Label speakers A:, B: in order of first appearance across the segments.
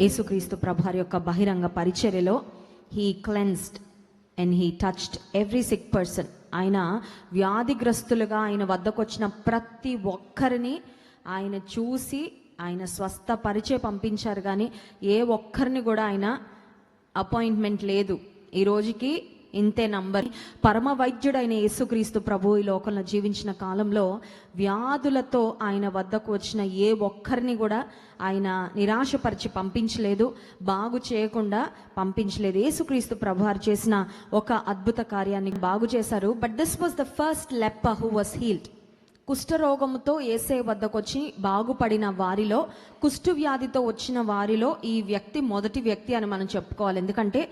A: యేసుక్రీస్తు ప్రభువారి యొక్క బహిరంగ పరిచర్యలో he cleansed and he touched every sick person ఆయన వ్యాధిగ్రస్తులుగా ఆయన వద్దకు వచ్చిన ప్రతి ఒక్కరిని ఆయన చూసి ఆయన స్వస్థ పరిచయ పంపించారు. కానీ ఏ ఒక్కరిని కూడా ఆయన అపాయింట్మెంట్ లేదు. ఈ రోజుకి ఇంతే నంబర్. పరమ వైద్యుడైన యేసుక్రీస్తు ప్రభు ఈ లోకంలో జీవించిన కాలంలో వ్యాధులతో ఆయన వద్దకు వచ్చిన ఏ ఒక్కరిని కూడా ఆయన నిరాశపరిచి పంపించలేదు బాగు చేయకుండా పంపించలేదు. యేసుక్రీస్తు ప్రభు వారు చేసిన ఒక అద్భుత కార్యాన్ని బాగు చేశారు. But this was the first leper who was healed కుష్ఠరోగముతో ఏసే వద్దకొచ్చి బాగుపడిన వారిలో కుష్ఠు వ్యాధితో వచ్చిన వారిలో ఈ వ్యక్తి మొదటి వ్యక్తి అని మనం చెప్పుకోవాలి. ఎందుకంటే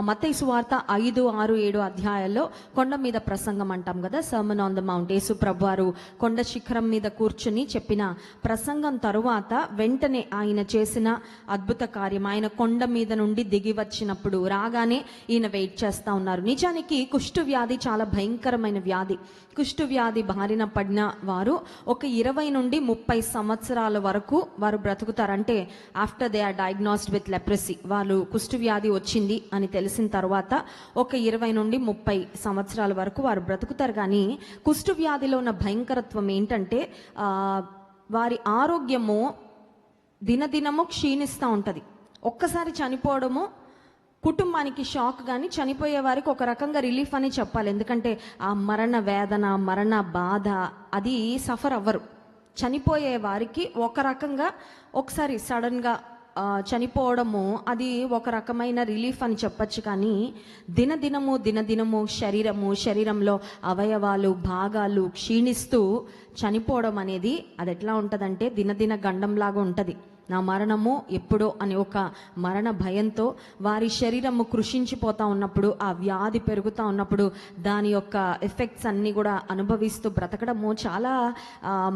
A: మత్తయి సువార్త ఐదు ఆరు ఏడు అధ్యాయాల్లో కొండ మీద ప్రసంగం అంటాం కదా sermon on the mount Yesu ప్రభువారు కొండ శిఖరం మీద కూర్చుని చెప్పిన ప్రసంగం తరువాత వెంటనే ఆయన చేసిన అద్భుత కార్యం. ఆయన కొండ మీద నుండి దిగి వచ్చినప్పుడు రాగానే ఈయన వెయిట్ చేస్తా ఉన్నారు. నిజానికి కుష్ఠు వ్యాధి చాలా భయంకరమైన వ్యాధి. కుష్ఠు వ్యాధి బారిన పడిన వారు ఒక ఇరవై నుండి ముప్పై సంవత్సరాల వరకు వారు బ్రతుకుతారంటే after they are diagnosed with leprosy వాళ్ళు కుష్టి వ్యాధి వచ్చింది అని తెలిసిన తర్వాత ఒక ఇరవై నుండి ముప్పై సంవత్సరాల వరకు వారు బ్రతుకుతారు. కానీ కుష్టి వ్యాధిలో ఉన్న భయంకరత్వం ఏంటంటే వారి ఆరోగ్యము దినదినము క్షీణిస్తూ ఉంటుంది. ఒక్కసారి చనిపోవడము కుటుంబానికి షాక్ కానీ చనిపోయే వారికి ఒక రకంగా రిలీఫ్ అని చెప్పాలి. ఎందుకంటే ఆ మరణ వేదన మరణ బాధ అది సఫర్ అవ్వరు. చనిపోయే వారికి ఒక రకంగా ఒకసారి సడన్గా చనిపోవడము అది ఒక రకమైన రిలీఫ్ అని చెప్పచ్చు కానీ దినదినము దినదినము శరీరము శరీరంలో అవయవాలు భాగాలు క్షీణిస్తూ చనిపోవడం అనేది అది ఎట్లా ఉంటుందంటే దినదిన గండంలాగా ఉంటుంది. నా మరణము ఎప్పుడో అని ఒక మరణ భయంతో వారి శరీరము కృషించిపోతూ ఉన్నప్పుడు ఆ వ్యాధి పెరుగుతూ ఉన్నప్పుడు దాని యొక్క ఎఫెక్ట్స్ అన్నీ కూడా అనుభవిస్తూ బ్రతకడము చాలా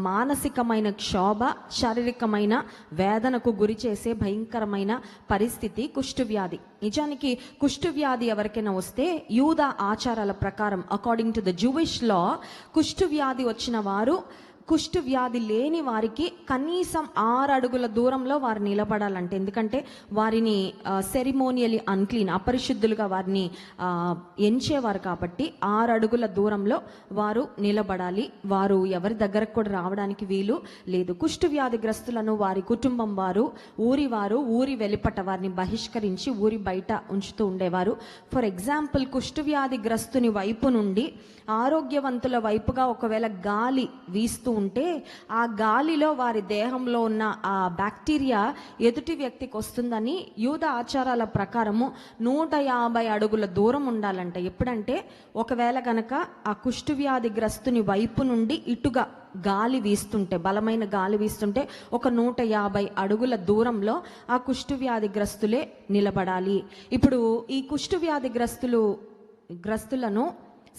A: మానసికమైన క్షోభ శారీరకమైన వేదనకు గురి చేసే భయంకరమైన పరిస్థితి కుష్ఠువ్యాధి నిజానికి కుష్ఠువ్యాధి ఎవరికైనా వస్తే యూద ఆచారాల ప్రకారం according to the Jewish law కుష్ఠువ్యాధి వచ్చిన వారు కుష్టు వ్యాధి లేని వారికి కనీసం ఆరు అడుగుల దూరంలో వారు నిలబడాలంటే ఎందుకంటే వారిని సెరిమోనియలీ అన్క్లీన్ అపరిశుద్ధులుగా వారిని ఎంచేవారు కాబట్టి ఆరు అడుగుల దూరంలో వారు నిలబడాలి. వారు ఎవరి దగ్గరకు కూడా రావడానికి వీలు లేదు. కుష్టు వ్యాధిగ్రస్తులను వారి కుటుంబం వారు ఊరి వారు ఊరి వెలుపట వారిని బహిష్కరించి ఊరి బయట ఉంచుతూ ఉండేవారు. ఫర్ ఎగ్జాంపుల్ కుష్టు వ్యాధిగ్రస్తుని వైపు నుండి ఆరోగ్యవంతుల వైపుగా ఒకవేళ గాలి వీస్తూ ఉంటే ఆ గాలిలో వారి దేహంలో ఉన్న ఆ బ్యాక్టీరియా ఎదుటి వ్యక్తికి వస్తుందని యూద ఆచారాల ప్రకారము నూట యాభై అడుగుల దూరం ఉండాలంట. ఎప్పుడంటే ఒకవేళ కనుక ఆ కుష్టు వ్యాధిగ్రస్తుని వైపు నుండి ఇటుగా గాలి వీస్తుంటే బలమైన గాలి వీస్తుంటే ఒక నూట యాభై అడుగుల దూరంలో ఆ కుష్టువ్యాధిగ్రస్తులే నిలబడాలి. ఇప్పుడు ఈ కుష్టువ్యాధిగ్రస్తులు గ్రస్తులను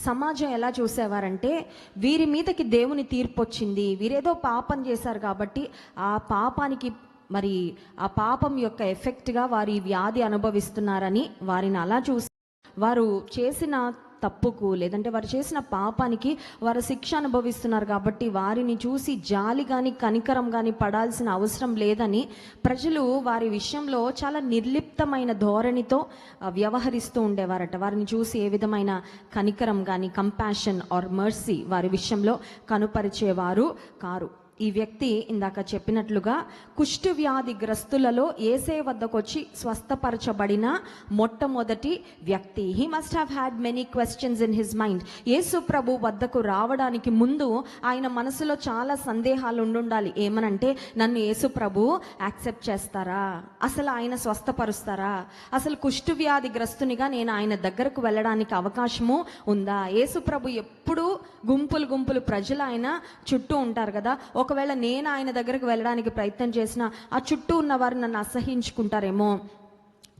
A: సమాజం ఎలా చూసేవారంటే వీరి మీదకి దేవుని తీర్పు వచ్చింది వీరేదో పాపం చేశారు కాబట్టి ఆ పాపానికి మరి ఆ పాపం యొక్క ఎఫెక్ట్గా వారి వ్యాధి అనుభవిస్తున్నారని వారిని అలా చూసి వారు చేసిన తప్పుకు లేదంటే వారు చేసిన పాపానికి వారు శిక్ష అనుభవిస్తున్నారు కాబట్టి వారిని చూసి జాలి కానీ కనికరం కానీ పడాల్సిన అవసరం లేదని ప్రజలు వారి విషయంలో చాలా నిర్లిప్తమైన ధోరణితో వ్యవహరిస్తూ ఉండేవారట. వారిని చూసి ఏ విధమైన కనికరం కానీ కంపాషన్ ఆర్ మర్సీ వారి విషయంలో కనుపరిచేవారు కారు. ఈ వ్యక్తి ఇందాక చెప్పినట్లుగా కుష్టు వ్యాధి గ్రస్తులలో ఏసే వద్దకు వచ్చి స్వస్థపరచబడిన మొట్టమొదటి వ్యక్తి. He must have had many questions in his mind Yesu ప్రభు వద్దకు రావడానికి ముందు ఆయన మనసులో చాలా సందేహాలు ఉండుండాలి. ఏమనంటే నన్ను యేసు ప్రభు యాక్సెప్ట్ చేస్తారా? అసలు ఆయన స్వస్థపరుస్తారా? అసలు కుష్టు వ్యాధి గ్రస్తునిగా నేను ఆయన దగ్గరకు వెళ్ళడానికి అవకాశము ఉందా? యేసు ప్రభు ఎప్పుడూ గుంపులు గుంపులు ప్రజలు ఆయన చుట్టూ ఉంటారు కదా. ఒక ఒకవేళ నేను ఆయన దగ్గరకు వెళ్ళడానికి ప్రయత్నం చేసినా ఆ చుట్టూ ఉన్న వారు నన్ను అసహించుకుంటారేమో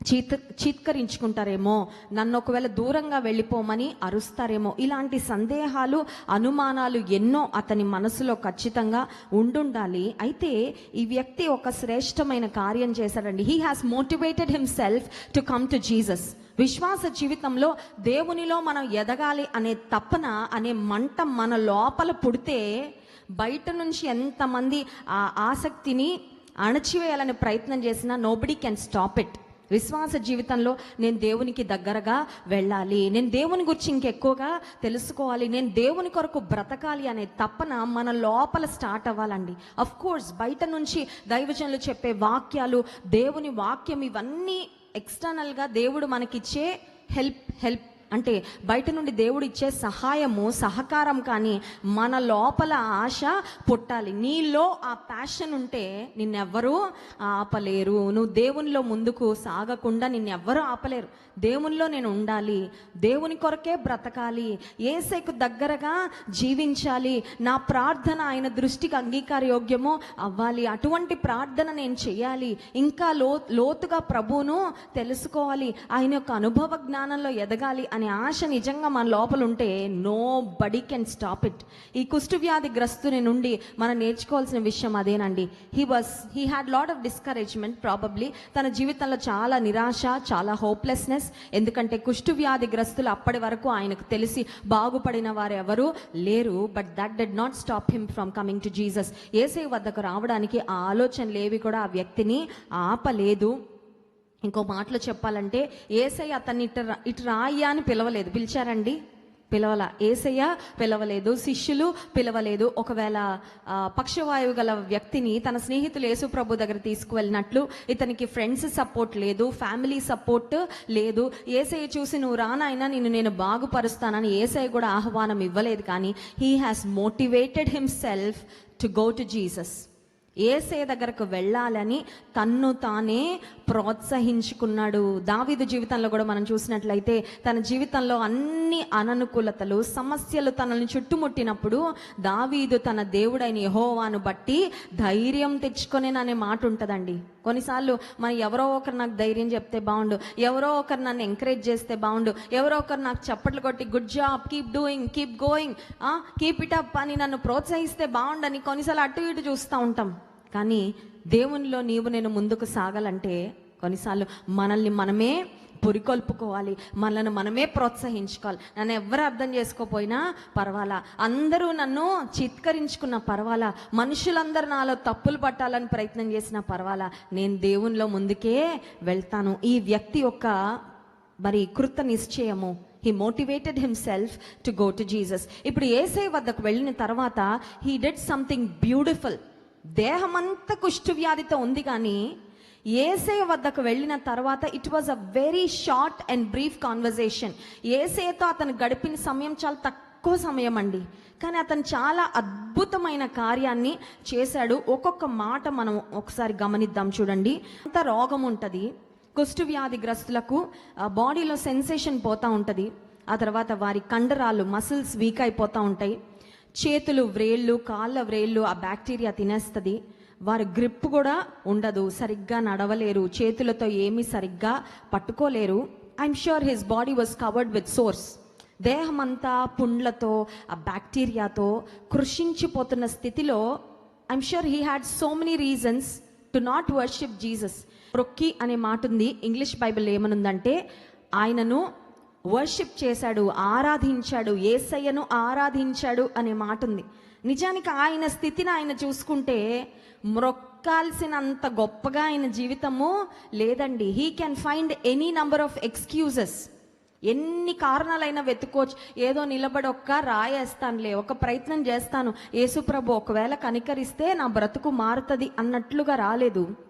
A: చీత చీత్కరించుకుంటారేమో నన్ను ఒకవేళ దూరంగా వెళ్ళిపోమని అరుస్తారేమో ఇలాంటి సందేహాలు అనుమానాలు ఎన్నో అతని మనసులో ఖచ్చితంగా ఉండుండాలి. అయితే ఈ వ్యక్తి ఒక శ్రేష్టమైన కార్యం చేశాడండి. He has motivated himself to come to Jesus విశ్వాస జీవితంలో దేవునిలో మనం ఎదగాలి అనే తపన అనే మంట మన లోపల పుడితే బయట నుంచి ఎంతమంది ఆ ఆసక్తిని అణచివేయాలని ప్రయత్నం చేసినా నోబడి కెన్ స్టాప్ ఇట్ విశ్వాస జీవితంలో నేను దేవునికి దగ్గరగా వెళ్ళాలి. నేను దేవుని గురించి ఇంకెక్కువగా తెలుసుకోవాలి. నేను దేవుని కొరకు బ్రతకాలి అనే తప్పన మన లోపల స్టార్ట్ అవ్వాలండి. అఫ్ కోర్స్ బయట నుంచి దైవజనులు చెప్పే వాక్యాలు దేవుని వాక్యం ఇవన్నీ ఎక్స్టర్నల్గా దేవుడు మనకిచ్చే హెల్ప్ హెల్ప్ అంటే బయట నుండి దేవుడు ఇచ్చే సహాయము సహకారం కానీ మన లోపల ఆశ పుట్టాలి. నీలో ఆ ప్యాషన్ ఉంటే నిన్నెవ్వరూ ఆపలేరు. నువ్వు దేవునిలో ముందుకు సాగకుండా నిన్నెవ్వరూ ఆపలేరు. దేవునిలో నేను ఉండాలి. దేవుని కొరకే బ్రతకాలి. ఏసైకు దగ్గరగా జీవించాలి. నా ప్రార్థన ఆయన దృష్టికి అంగీకార యోగ్యమో అవ్వాలి. అటువంటి ప్రార్థన నేను చేయాలి. ఇంకా లో లోతుగా ప్రభువును తెలుసుకోవాలి. ఆయన యొక్క అనుభవ జ్ఞానంలో ఎదగాలి అని ఆశ నిజంగా మన లోపల ఉంటే nobody can stop it ఈ కుష్టు వ్యాధి గ్రస్తుని నుండి మనం నేర్చుకోవాల్సిన విషయం అదేనండి. He was he had lot of discouragement probably తన జీవితంలో చాలా నిరాశ చాలా హోప్లెస్నెస్ ఎందుకంటే కుష్టు వ్యాధి గ్రస్తులు అప్పటి వరకు ఆయనకు తెలిసి బాగుపడిన వారు ఎవరు లేరు. But that did not stop him from coming to Jesus ఏసై వద్దకు రావడానికి ఆ ఆలోచనలు ఏవి కూడా ఆ వ్యక్తిని ఆపలేదు. ఇంకో మాటలో చెప్పాలంటే ఏసయ్య అతన్ని ఇటు రా- ఇటు రాయ్యా అని పిలవలేదు. పిలిచారండి? పిలవల? ఏసయ్య పిలవలేదు. శిష్యులు పిలవలేదు. ఒకవేళ పక్షవాయువు గల వ్యక్తిని తన స్నేహితులు యేసు ప్రభు దగ్గర తీసుకువెళ్ళినట్లు ఇతనికి ఫ్రెండ్స్ సపోర్ట్ లేదు ఫ్యామిలీ సపోర్ట్ లేదు. ఏసయ్య చూసి నువ్వు రానైనా నిన్ను నేను బాగుపరుస్తానని ఏసయ్య కూడా ఆహ్వానం ఇవ్వలేదు. కానీ he has motivated himself to go to Jesus ఏసే దగ్గరకు వెళ్ళాలని తన్ను తానే ప్రోత్సహించుకున్నాడు. దావీదు జీవితంలో కూడా మనం చూసినట్లయితే తన జీవితంలో అన్ని అననుకూలతలు సమస్యలు తనని చుట్టుముట్టినప్పుడు దావీదు తన దేవుడైన యహోవాను బట్టి ధైర్యం తెచ్చుకొనేననే మాట ఉంటుందండి. కొన్నిసార్లు మన ఎవరో ఒకరు నాకు ధైర్యం చెప్తే బాగుండు ఎవరో ఒకరు నన్ను ఎంకరేజ్ చేస్తే బాగుండు ఎవరో ఒకరు నాకు చప్పట్లు కొట్టి good job keep doing keep going keep it up అని నన్ను ప్రోత్సహిస్తే బాగుండని కొన్నిసార్లు అటు ఇటు చూస్తూ ఉంటాం. కానీ దేవునిలో నీవు నేను ముందుకు సాగాలంటే కొన్నిసార్లు మనల్ని మనమే పురికొల్పుకోవాలి మనల్ని మనమే ప్రోత్సహించుకోవాలి. నన్ను ఎవరు అర్థం చేసుకోపోయినా పర్వాలా. అందరూ నన్ను చిత్కరించుకున్న పర్వాలా. మనుషులందరూ నాలో తప్పులు పట్టాలని ప్రయత్నం చేసిన పర్వాలా. నేను దేవునిలో ముందుకే వెళ్తాను. ఈ వ్యక్తి యొక్క మరి కృత నిశ్చయము he motivated himself to go to Jesus ఇప్పుడు ఏసై వద్దకు వెళ్ళిన తర్వాత హీ డెడ్ సంథింగ్ బ్యూటిఫుల్ దేహమంతా కుష్ఠవ్యాధితో ఉంది కానీ ఏసే వద్దకు వెళ్ళిన తర్వాత it was a very short and brief conversation ఏసేతో అతను గడిపిన సమయం చాలా తక్కువ సమయం అండి. కానీ అతను చాలా అద్భుతమైన కార్యాన్ని చేశాడు. ఒక్కొక్క మాట మనం ఒకసారి గమనిద్దాం చూడండి. అంత రోగం ఉంటుంది. కుష్టు వ్యాధిగ్రస్తులకు బాడీలో సెన్సేషన్ పోతూ ఉంటుంది. ఆ తర్వాత వారి కండరాలు మసిల్స్ వీక్ అయిపోతూ ఉంటాయి. చేతులు వ్రేళ్ళు కాళ్ళ వ్రేళ్ళు ఆ బ్యాక్టీరియా తినేస్తుంది. వారి గ్రిప్ కూడా ఉండదు సరిగ్గా నడవలేరు చేతులతో ఏమీ సరిగ్గా పట్టుకోలేరు. I'm sure his body was covered with sores దేహమంతా పుండ్లతో ఆ బ్యాక్టీరియాతో కృషించిపోతున్న స్థితిలో I'm sure he had so many reasons to not worship Jesus రొక్కి అనే మాట ఉంది ఇంగ్లీష్ బైబిల్ ఏమనుందంటే ఆయనను వర్షిప్ చేశాడు ఆరాధించాడు ఏసయ్యను ఆరాధించాడు అనే మాట ఉంది నిజానికి ఆయన స్థితిని ఆయన చూసుకుంటే మ్రొక్కాల్సినంత గొప్పగా ఆయన జీవితము లేదండి. He can find any number of excuses ఎన్ని కారణాలైనా వెతుకోవచ్చు. ఏదో నిలబడి ఒక్క రాయేస్తానులే ఒక ప్రయత్నం చేస్తాను. యేసుప్రభు ఒకవేళ కనికరిస్తే నా బ్రతుకు మారుతుంది అన్నట్లుగా రాలేదు.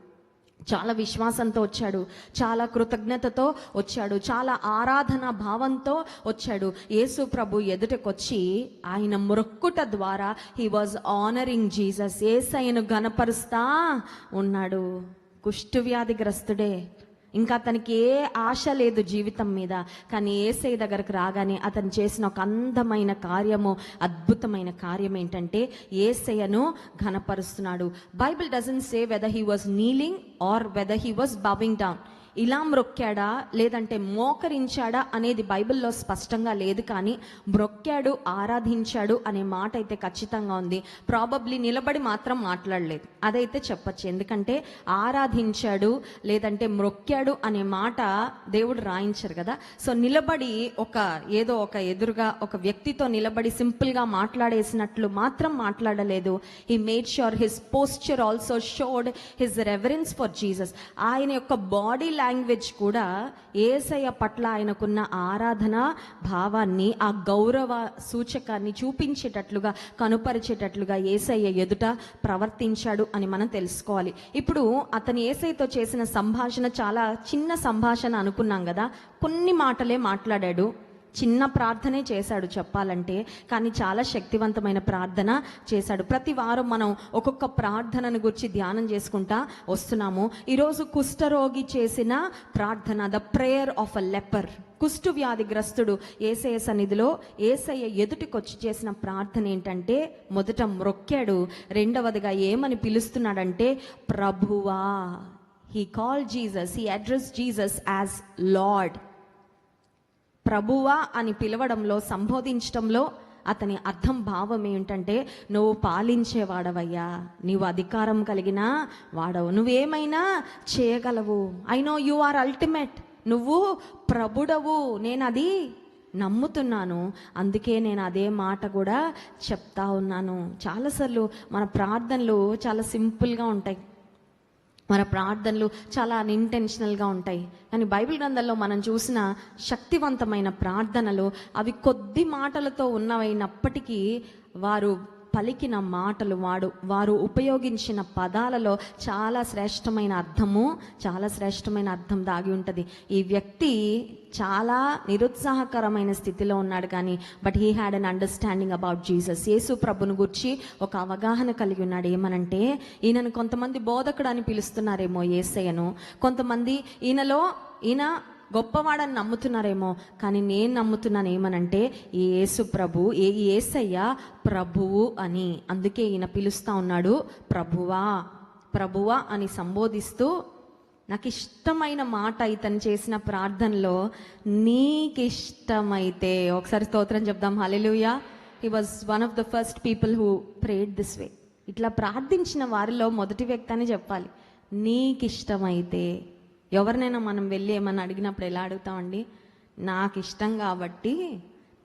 A: చాలా విశ్వాసంతో వచ్చాడు. చాలా కృతజ్ఞతతో వచ్చాడు. చాలా ఆరాధన భావంతో వచ్చాడు. యేసు ప్రభు ఎదుటకొచ్చి ఆయన మొరక్కుట ద్వారా హీ వాజ్ ఆనరింగ్ జీసస్ ఏసయ్యను గనపరుస్తా ఉన్నాడు. కుష్టు వ్యాధిగ్రస్తుడే. ఇంకా అతనికి ఏ ఆశ లేదు జీవితం మీద. కానీ ఏసై దగ్గరకు రాగానే అతను చేసిన ఒక అందమైన కార్యము అద్భుతమైన కార్యం ఏంటంటే ఏసయ్యను ఘనపరుస్తున్నాడు. Bible doesn't say whether he was kneeling or whether he was bowing down ఇలా మ్రొక్కాడా లేదంటే మోకరించాడా అనేది బైబిల్లో స్పష్టంగా లేదు కానీ మ్రొక్కాడు ఆరాధించాడు అనే మాట అయితే ఖచ్చితంగా ఉంది. ప్రాబబ్లీ నిలబడి మాత్రం మాట్లాడలేదు. అదైతే చెప్పచ్చు. ఎందుకంటే ఆరాధించాడు లేదంటే మ్రొక్కాడు అనే మాట దేవుడు రాయించారు కదా. సో నిలబడి ఒక ఏదో ఒక ఎదురుగా ఒక వ్యక్తితో నిలబడి సింపుల్గా మాట్లాడేసినట్లు మాత్రం మాట్లాడలేదు. He made sure his posture also showed his reverence for Jesus ఆయన యొక్క బాడీ లాంగ్వేజ్ కూడా ఏసయ్య పట్ల ఆయనకున్న ఆరాధన భావాన్ని ఆ గౌరవ సూచకాన్ని చూపించేటట్లుగా కనుపరిచేటట్లుగా ఏసయ్య ఎదుట ప్రవర్తించాడు అని మనం తెలుసుకోవాలి. ఇప్పుడు అతని ఏసైతో చేసిన సంభాషణ చాలా చిన్న సంభాషణ అనుకున్నాం కదా కొన్ని మాటలే మాట్లాడాడు. చిన్న ప్రార్థనే చేశాడు చెప్పాలంటే కానీ చాలా శక్తివంతమైన ప్రార్థన చేశాడు. ప్రతి వారం మనం ఒక్కొక్క ప్రార్థనను గురించి ధ్యానం చేసుకుంటా వస్తున్నాము. ఈరోజు కుష్ఠరోగి చేసిన ప్రార్థన the prayer of a leper. కుష్టు వ్యాధిగ్రస్తుడు ఏసయ్య సన్నిధిలో ఏసయ్య ఎదుటికొచ్చి చేసిన ప్రార్థన ఏంటంటే మొదట మ్రొక్కాడు రెండవదిగా ఏమని పిలుస్తున్నాడంటే ప్రభువా he call Jesus he address Jesus as lord ప్రభువా అని పిలవడంలో సంబోధించడంలో అతని అర్థం భావం ఏంటంటే నువ్వు పాలించేవాడవయ్యా. నీవు అధికారం కలిగిన వాడవు. నువ్వేమైనా చేయగలవు. I know you are ultimate నువ్వు ప్రభుడవు. నేను అది నమ్ముతున్నాను. అందుకే నేను అదే మాట కూడా చెప్తా ఉన్నాను. చాలాసార్లు మన ప్రార్థనలు చాలా సింపుల్గా ఉంటాయి. మన ప్రార్థనలు చాలా అన్ఇంటెన్షనల్గా ఉంటాయి. కానీ బైబిల్ గ్రంథంలో మనం చూసిన శక్తివంతమైన ప్రార్థనలు అవి కొద్ది మాటలతో ఉన్నవైనప్పటికీ వారు పలికిన మాటలు వాడు వారు ఉపయోగించిన పదాలలో చాలా శ్రేష్టమైన అర్థము చాలా శ్రేష్టమైన అర్థం దాగి ఉంటుంది. ఈ వ్యక్తి చాలా నిరుత్సాహకరమైన స్థితిలో ఉన్నాడు కానీ but he had an understanding about Jesus యేసు ప్రభును గురించి ఒక అవగాహన కలిగి ఉన్నాడు. ఏమనంటే ఈయనను కొంతమంది బోధకుడు అని పిలుస్తున్నారేమో ఏసయ్యను కొంతమంది ఈయనలో ఈయన గొప్పవాడని నమ్ముతున్నారేమో కానీ నేను నమ్ముతున్నాను ఏమనంటే ఈ యేసు ప్రభు ఏ ఏసయ్య ప్రభువు అని. అందుకే ఈయన పిలుస్తా ఉన్నాడు ప్రభువా ప్రభువా అని సంబోధిస్తూ నాకు ఇష్టమైన మాట ఇతను చేసిన ప్రార్థనలో నీకిష్టమైతే. ఒకసారి స్తోత్రం చెప్దాం hallelujah he was one of the first people who prayed this way ఇట్లా ప్రార్థించిన వారిలో మొదటి వ్యక్తి అని చెప్పాలి. నీకిష్టమైతే. ఎవరినైనా మనం వెళ్ళి ఏమన్నా అడిగినప్పుడు ఎలా అడుగుతామండి? నాకు ఇష్టం కాబట్టి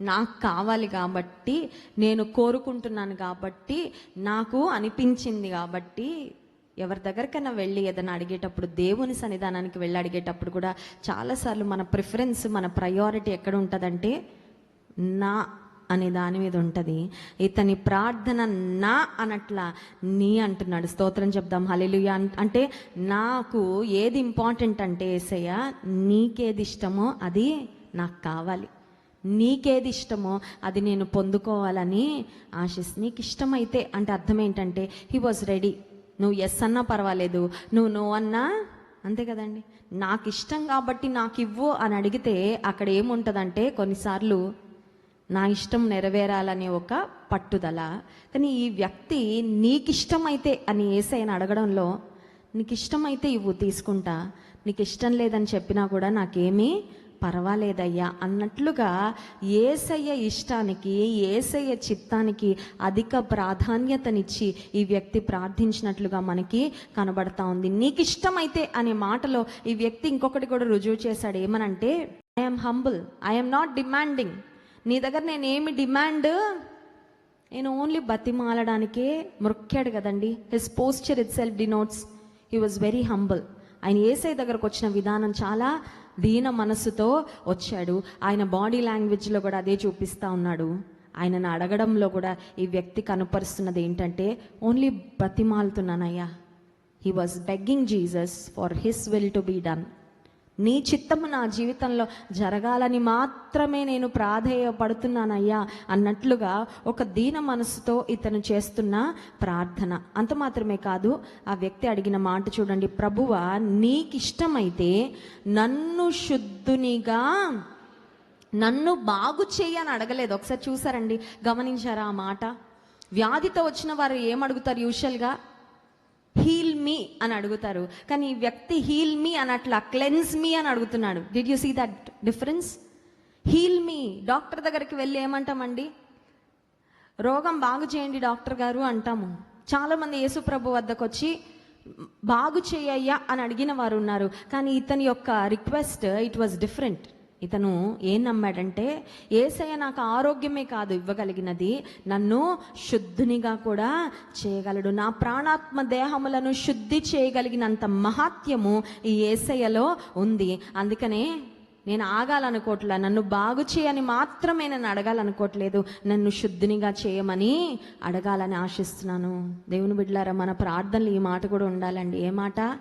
A: నాకు కావాలి కాబట్టి నేను కోరుకుంటున్నాను కాబట్టి నాకు అనిపించింది కాబట్టి ఎవరి దగ్గరికైనా వెళ్ళి ఏదైనా అడిగేటప్పుడు దేవుని సన్నిధానానికి వెళ్ళి అడిగేటప్పుడు కూడా చాలాసార్లు మన ప్రిఫరెన్స్ మన ప్రయారిటీ ఎక్కడ ఉంటుందంటే నా అనే దాని మీద ఉంటుంది. ఇతని ప్రార్థన నా అనట్లా నీ అంటున్నాడు. స్తోత్రం చెప్దాం. హల్లెలూయా. అంటే నాకు ఏది ఇంపార్టెంట్ అంటే ఏసయ్య నీకేది ఇష్టమో అది నాకు కావాలి. నీకేది ఇష్టమో అది నేను పొందుకోవాలని ఆశిస్ నీకు ఇష్టమైతే అంటే అర్థం ఏంటంటే హీ వాజ్ రెడీ నువ్వు ఎస్ అన్నా పర్వాలేదు. నువ్వు నో అన్నా అంతే కదండి. నాకు ఇష్టం కాబట్టి నాకు ఇవ్వు అని అడిగితే అక్కడ ఏముంటుందంటే కొన్నిసార్లు నా ఇష్టం నెరవేరాలనే ఒక పట్టుదల. కానీ ఈ వ్యక్తి నీకు ఇష్టమైతే అని ఏసైన అడగడంలో నీకు ఇష్టమైతే ఇవ్వు తీసుకుంటా. నీకు ఇష్టం లేదని చెప్పినా కూడా నాకేమీ పర్వాలేదయ్యా. అన్నట్లుగా ఏసయ్య ఇష్టానికి ఏసయ్య చిత్తానికి అధిక ప్రాధాన్యతనిచ్చి ఈ వ్యక్తి ప్రార్థించినట్లుగా మనకి కనబడతా ఉంది. నీకు ఇష్టమైతే అనే మాటలో ఈ వ్యక్తి ఇంకొకటి కూడా రుజువు చేశాడు. ఏమనంటే I'm humble I'm not demanding నీ దగ్గర నేనేమి డిమాండ్? నేను ఓన్లీ బతిమాలడానికే మొక్కాడు కదండి. His posture itself denotes he was very humble ఆయన ఏసై దగ్గరకు వచ్చిన విధానం చాలా దీన మనస్సుతో వచ్చాడు. ఆయన బాడీ లాంగ్వేజ్లో కూడా అదే చూపిస్తా ఉన్నాడు. ఆయనను అడగడంలో కూడా ఈ వ్యక్తి కనపరుస్తున్నది ఏంటంటే only బతిమాలుతున్నానయ్యా. He was begging Jesus for his will to be done నీ చిత్తము నా జీవితంలో జరగాలని మాత్రమే నేను ప్రాధేయపడుతున్నానయ్యా అన్నట్లుగా ఒక దీన మనసుతో ఇతను చేస్తున్న ప్రార్థన. అంత మాత్రమే కాదు ఆ వ్యక్తి అడిగిన మాట చూడండి. ప్రభువ నీకిష్టమైతే నన్ను శుద్ధునిగా నన్ను బాగు చేయని అడగలేదు. ఒకసారి చూసారండి గమనించారా ఆ మాట? వ్యాధితో వచ్చిన వారు ఏమడుగుతారు యూజువల్గా? హీల్ మీ అని అడుగుతారు. కానీ ఈ వ్యక్తి హీల్ మీ అనట్లా క్లెన్స్ మీ అని అడుగుతున్నాడు. Did you see that difference heal me. Doctor దగ్గరికి వెళ్ళి ఏమంటామండి? రోగం బాగు చేయండి డాక్టర్ గారు అంటాము. చాలామంది యేసుప్రభు వద్దకు వచ్చి బాగు చేయయ్యా అని అడిగిన వారు ఉన్నారు. కానీ ఇతని యొక్క రిక్వెస్ట్ ఇట్ వాజ్ డిఫరెంట్. ఇతను ఏం నమ్మాడంటే ఏసయ్య నాకు ఆరోగ్యమే కాదు ఇవ్వగలిగినది. నన్ను శుద్ధునిగా కూడా చేయగలడు. నా ప్రాణాత్మ దేహములను శుద్ధి చేయగలిగినంత మహాత్యము ఈ ఏసయ్యలో ఉంది. అందుకనే నేను ఆగాలనుకోవట్లే నన్ను బాగు చేయని మాత్రమే నన్ను అడగాలనుకోవట్లేదు. నన్ను శుద్ధినిగా చేయమని అడగాలని ఆశిస్తున్నాను. దేవుని బిడ్డలారా మన ప్రార్థనలు ఈ మాట కూడా ఉండాలండి. ఏ మాట?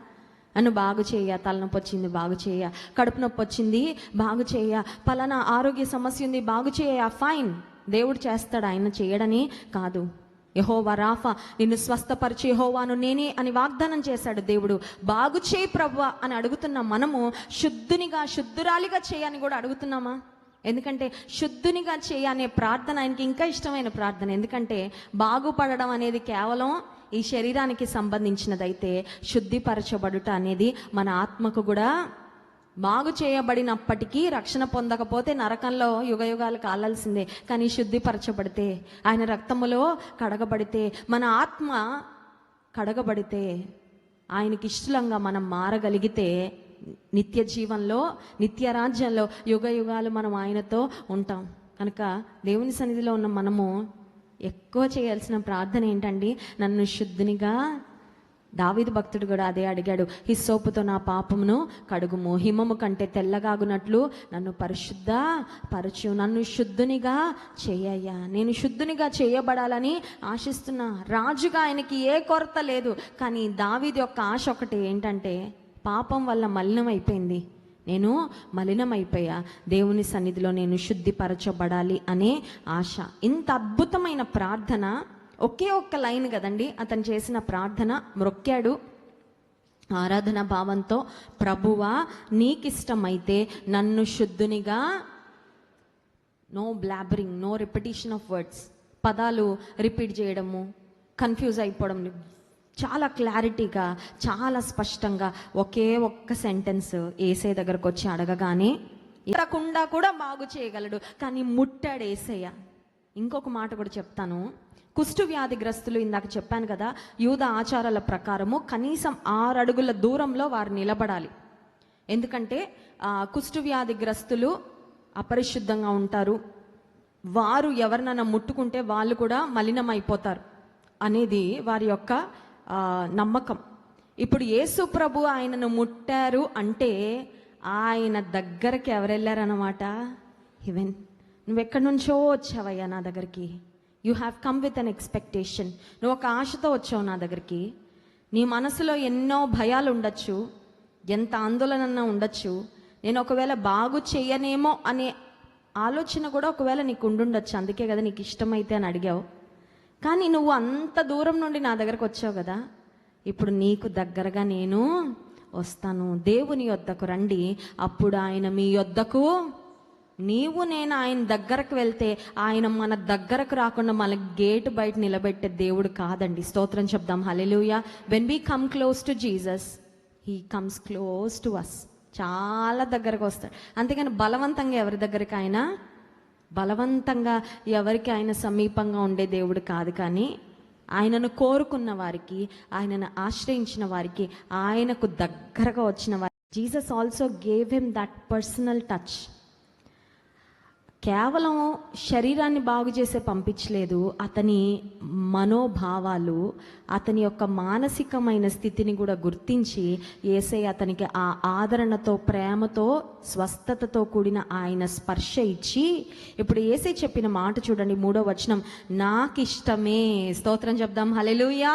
A: నన్ను బాగు చేయ తలనొప్పి వచ్చింది బాగు చేయ కడుపు నొప్పి వచ్చింది బాగు చేయ పలానా ఆరోగ్య సమస్య ఉంది బాగు చేయ ఫైన్. దేవుడు చేస్తాడు ఆయన చేయడని కాదు. యహోవా రాఫా నిన్ను స్వస్థపరిచి యహోవాను నేనే అని వాగ్దానం చేశాడు దేవుడు. బాగు చేయి ప్రభు అని అడుగుతున్న మనము శుద్ధునిగా శుద్ధురాలిగా చేయని కూడా అడుగుతున్నామా? ఎందుకంటే శుద్ధునిగా చేయ అనే ప్రార్థన ఆయనకి ఇంకా ఇష్టమైన ప్రార్థన. ఎందుకంటే బాగుపడడం అనేది కేవలం ఈ శరీరానికి సంబంధించినదైతే శుద్ధిపరచబడుట అనేది మన ఆత్మకు కూడా బాగు చేయబడినప్పటికీ రక్షణ పొందకపోతే నరకంలో యుగయుగాలు కాలాల్సిందే. కానీ శుద్ధిపరచబడితే ఆయన రక్తములో కడగబడితే మన ఆత్మ కడగబడితే ఆయనకి ఇష్టలంగా మనం మారగలిగితే నిత్య జీవంలో నిత్య రాజ్యంలో యుగ యుగాలు మనం ఆయనతో ఉంటాం. కనుక దేవుని సన్నిధిలో ఉన్న మనము ఎక్కువ చేయాల్సిన ప్రార్థన ఏంటండి? నన్ను శుద్ధినిగా దావిది భక్తుడు కూడా అదే అడిగాడు. హిస్సోపుతో నా పాపమును కడుగుము హిమము కంటే తెల్లగాగునట్లు నన్ను పరిశుద్ధ పరచు. నన్ను శుద్ధునిగా చేయయ్యా. నేను శుద్ధునిగా చేయబడాలని ఆశిస్తున్నా. రాజుగా ఆయనకి ఏ కొరత లేదు. కానీ దావిది యొక్క ఆశ ఒకటి ఏంటంటే పాపం వల్ల మలినం అయిపోయింది నేను మలినమైపోయా. దేవుని సన్నిధిలో నేను శుద్ధిపరచబడాలి అనే ఆశ. ఇంత అద్భుతమైన ప్రార్థన ఒకే ఒక్క లైన్ కదండి అతను చేసిన ప్రార్థన మ్రొక్కాడు ఆరాధన భావంతో ప్రభువా నీకిష్టమైతే నన్ను శుద్ధునిగా no blabbering no repetition of words పదాలు రిపీట్ చేయడము కన్ఫ్యూజ్ అయిపోవడం చాలా క్లారిటీగా చాలా స్పష్టంగా ఒకే ఒక్క సెంటెన్స్ ఏసే దగ్గరకు వచ్చి అడగగానే ఇరకుండా కూడా బాగు చేయగలడు కానీ ముట్టాడు ఏసయ్య. ఇంకొక మాట కూడా చెప్తాను. కుష్టు వ్యాధిగ్రస్తులు ఇందాక చెప్పాను కదా యూద ఆచారాల ప్రకారము కనీసం ఆరు అడుగుల దూరంలో వారు నిలబడాలి. ఎందుకంటే కుష్టు వ్యాధిగ్రస్తులు అపరిశుద్ధంగా ఉంటారు. వారు ఎవరినైనా ముట్టుకుంటే వాళ్ళు కూడా మలినమైపోతారు. అనేది వారి యొక్క నమ్మకం. ఇప్పుడు యేసు ప్రభు ఆయనను ముట్టారు అంటే ఆయన దగ్గరికి ఎవరు వెళ్ళారన్నమాట ఈవెన్ నువ్వు ఎక్కడి నుంచో వచ్చావయ్యా నా దగ్గరికి? You have come with an expectation నువ్వు ఒక ఆశతో వచ్చావు నా దగ్గరికి. నీ మనసులో ఎన్నో భయాలు ఉండొచ్చు ఎంత ఆందోళన ఉండొచ్చు. నేను ఒకవేళ బాగు చేయనేమో అనే ఆలోచన కూడా ఒకవేళ నీకు ఉండుండొచ్చు అందుకే కదా నీకు ఇష్టమైతే అని అడిగావు. కానీ నువ్వు అంత దూరం నుండి నా దగ్గరకు వచ్చావు కదా. ఇప్పుడు నీకు దగ్గరగా నేను వస్తాను. దేవుని యొద్దకు రండి. అప్పుడు ఆయన మీ యొద్దకు నీవు నేను ఆయన దగ్గరకు వెళ్తే ఆయన మన దగ్గరకు రాకుండా మన గేట్ బయట నిలబెట్టే దేవుడు కాదండి. స్తోత్రం చెప్దాం. Hallelujah when we come close to Jesus he comes close to us చాలా దగ్గరకు వస్తాడు. అంతేగాని బలవంతంగా ఎవరి దగ్గరికి ఆయన బలవంతంగా ఎవరికి ఆయన సమీపంగా ఉండే దేవుడు కాదు కానీ ఆయనను కోరుకున్న వారికి ఆయనను ఆశ్రయించిన వారికి ఆయనకు దగ్గరగా వచ్చిన వారికి. Jesus also gave him that personal touch కేవలం శరీరాన్ని బాగు చేసే పంపించలేదు అతని మనోభావాలు అతని యొక్క మానసికమైన స్థితిని కూడా గుర్తించి ఏసై అతనికి ఆ ఆదరణతో ప్రేమతో స్వస్థతతో కూడిన ఆయన స్పర్శ ఇచ్చి ఇప్పుడు ఏసై చెప్పిన మాట చూడండి మూడో వచనం నాకు ఇష్టమే స్తోత్రం చెప్దాం. హలెలుయా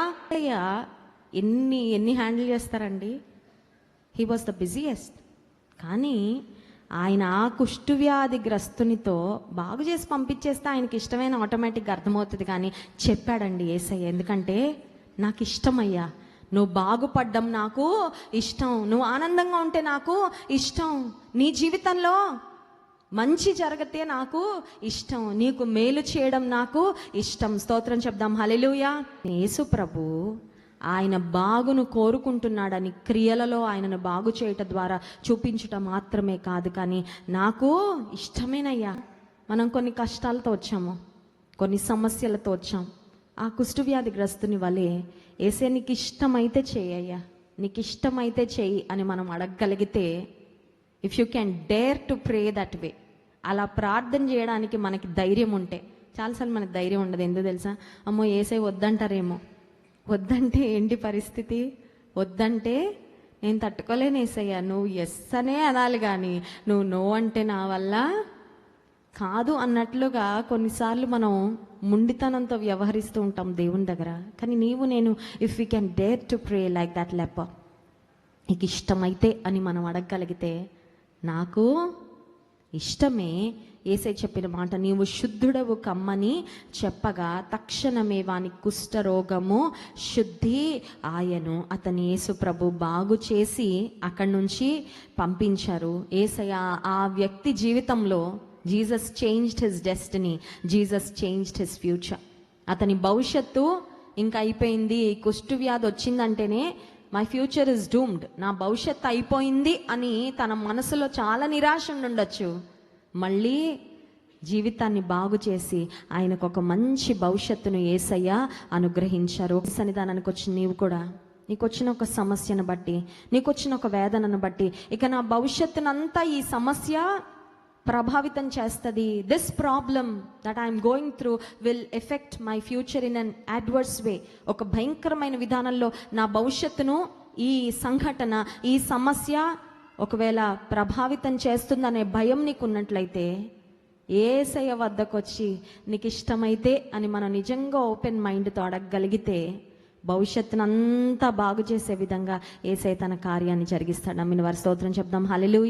A: ఎన్ని ఎన్ని హ్యాండిల్ చేస్తారండి? హీ వాజ్ ద బిజియెస్ట్ కానీ ఆయన ఆ కుష్ఠవ్యాధిగ్రస్తునితో బాగు చేసి పంపించేస్తే ఆయనకి ఇష్టమైన ఆటోమేటిక్గా అర్థమవుతుంది కానీ చెప్పాడండి ఏసయ్య ఎందుకంటే నాకు ఇష్టమయ్యా నువ్వు బాగుపడ్డం నాకు ఇష్టం. నువ్వు ఆనందంగా ఉంటే నాకు ఇష్టం. నీ జీవితంలో మంచి జరిగితే నాకు ఇష్టం. నీకు మేలు చేయడం నాకు ఇష్టం. స్తోత్రం చెప్దాం. హలెలుయా యేసు ప్రభు ఆయన బాగును కోరుకుంటున్నాడని క్రియలలో ఆయనను బాగు చేయటం ద్వారా చూపించుట మాత్రమే కాదు కానీ నాకు ఇష్టమేనయ్యా. మనం కొన్ని కష్టాలతో వచ్చాము కొన్ని సమస్యలతో వచ్చాం. ఆ కుష్ఠవ్యాధి గ్రస్తుని వలె ఏసే నీకు ఇష్టమైతే చేయయ్యా నీకు ఇష్టమైతే చెయ్యి అని మనం అడగగలిగితే if you can dare to pray that way అలా ప్రార్థన చేయడానికి మనకి ధైర్యం ఉంటే చాలాసార్లు మనకి ధైర్యం ఉండదు ఎందుకు తెలుసా? అమ్మో ఏసే వద్దంటారేమో. వద్దంటే ఏంటి పరిస్థితి? వద్దంటే నేను తట్టుకోలేనేసయ్యా నువ్వు ఎస్ అనే అనాలి కానీ నువ్వు నో అంటే నా వల్ల కాదు అన్నట్లుగా కొన్నిసార్లు మనం ముండితనంతో వ్యవహరిస్తూ ఉంటాం దేవుని దగ్గర. కానీ నీవు నేను if you can dare to pray like that లెప్ప నీకు ఇష్టమైతే అని మనం అడగగలిగితే నాకు ఇష్టమే ఏసై చెప్పిన మాట నీవు శుద్ధుడవు కమ్మని చెప్పగా తక్షణమే వాని కుష్ఠరోగము శుద్ధి ఆయను. అతని యేసు ప్రభు బాగు చేసి అక్కడి నుంచి పంపించారు. ఏసయ ఆ వ్యక్తి జీవితంలో Jesus changed his destiny Jesus changed his future. అతని భవిష్యత్తు ఇంకా అయిపోయింది కుష్టు వ్యాధి వచ్చిందంటేనే మై ఫ్యూచర్ ఇస్ డూమ్డ్ నా భవిష్యత్తు అయిపోయింది అని తన మనసులో చాలా నిరాశ ఉండొచ్చు మళ్ళీ జీవితాన్ని బాగు చేసి ఆయనకు ఒక మంచి భవిష్యత్తును ఏసయ్య అనుగ్రహించారు. సన్నిధానానికి వచ్చిన నీవు కూడా నీకు వచ్చిన ఒక సమస్యను బట్టి నీకు వచ్చిన ఒక వేదనను బట్టి ఇక నా భవిష్యత్తునంతా ఈ సమస్య ప్రభావితం చేస్తుంది. This problem that I'm going through will effect my future in an adverse way ఒక భయంకరమైన విధానంలో నా భవిష్యత్తును ఈ సంఘటన ఈ సమస్య ఒకవేళ ప్రభావితం చేస్తుందనే భయం నీకు ఉన్నట్లయితే ఏసయ్య వద్దకు వచ్చి నీకు ఇష్టమైతే అని మనం నిజంగా ఓపెన్ మైండ్తో అడగగలిగితే భవిష్యత్తునంతా బాగు చేసే విధంగా ఏసై తన కార్యాన్ని జరిగిస్తాడు. నమ్మిన వారి స్తోత్రం చెప్దాం. హలెలుయ